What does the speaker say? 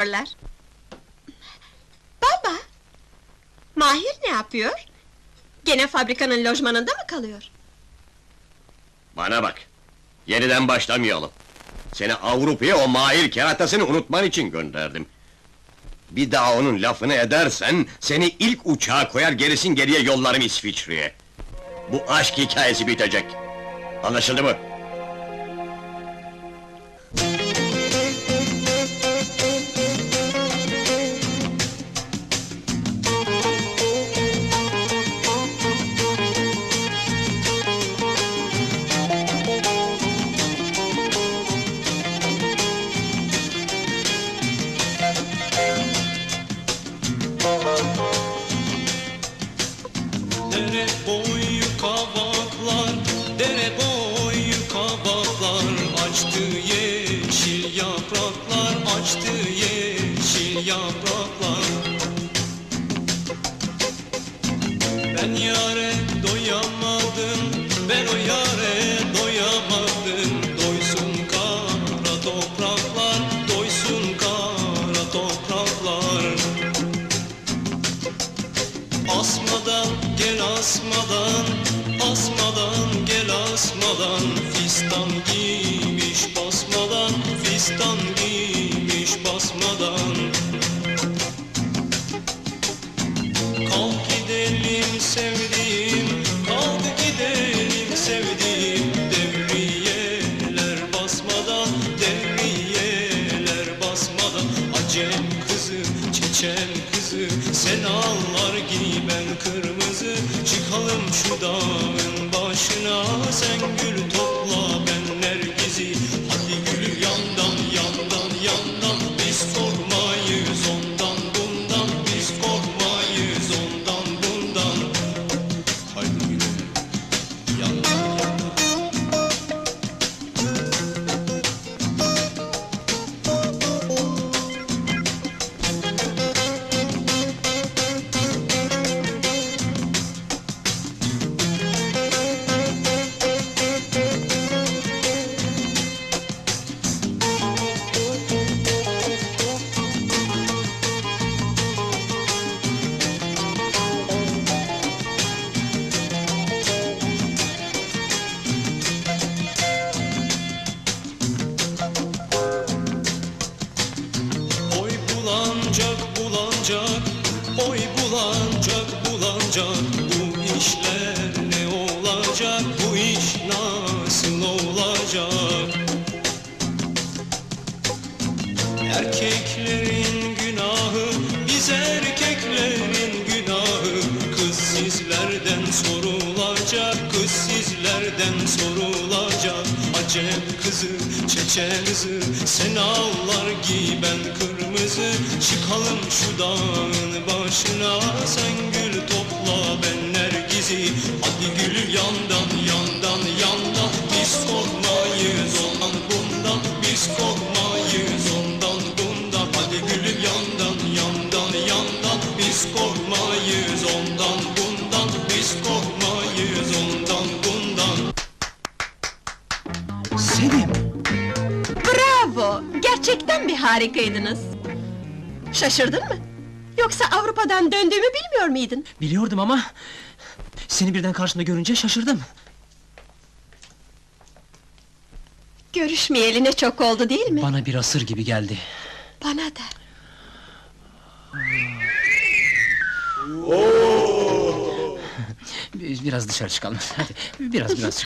yapıyorlar. Baba! Mahir ne yapıyor? Gene fabrikanın lojmanında mı kalıyor? Bana bak. Yeniden başlamayalım. Seni Avrupa'ya o mahir keratasını unutman için gönderdim. Bir daha onun lafını edersen, seni ilk uçağa koyar gerisin geriye yollarım İsviçre'ye. Bu aşk hikayesi bitecek. Anlaşıldı mı? Asmadan gel asmadan Asmadan gel asmadan. Fistan giymiş basmadan Fistan giymiş basmadan. Kalk gidelim sevdiğim Erkeklerin günahı Biz erkeklerin günahı. Kız sizlerden sorulacak Kız sizlerden sorulacak. Acem kızı, çeçen kızı Sen ağlar giy ben kırmızı. Çıkalım şu dağın başına Sen gül topla ben nergizi. Hadi gül yandan Biz korkmayız ondan bundan Biz korkmayız ondan bundan Selim! Bravo! Gerçekten bir harikaydınız. Şaşırdın mı? Yoksa Avrupa'dan döndüğümü bilmiyor muydun? Biliyordum ama... Seni birden karşımda görünce şaşırdım. Görüşmeyeli ne çok oldu değil mi? Bana bir asır gibi geldi. Bana da. Biraz dışarı çıkalım. Hadi, biraz biraz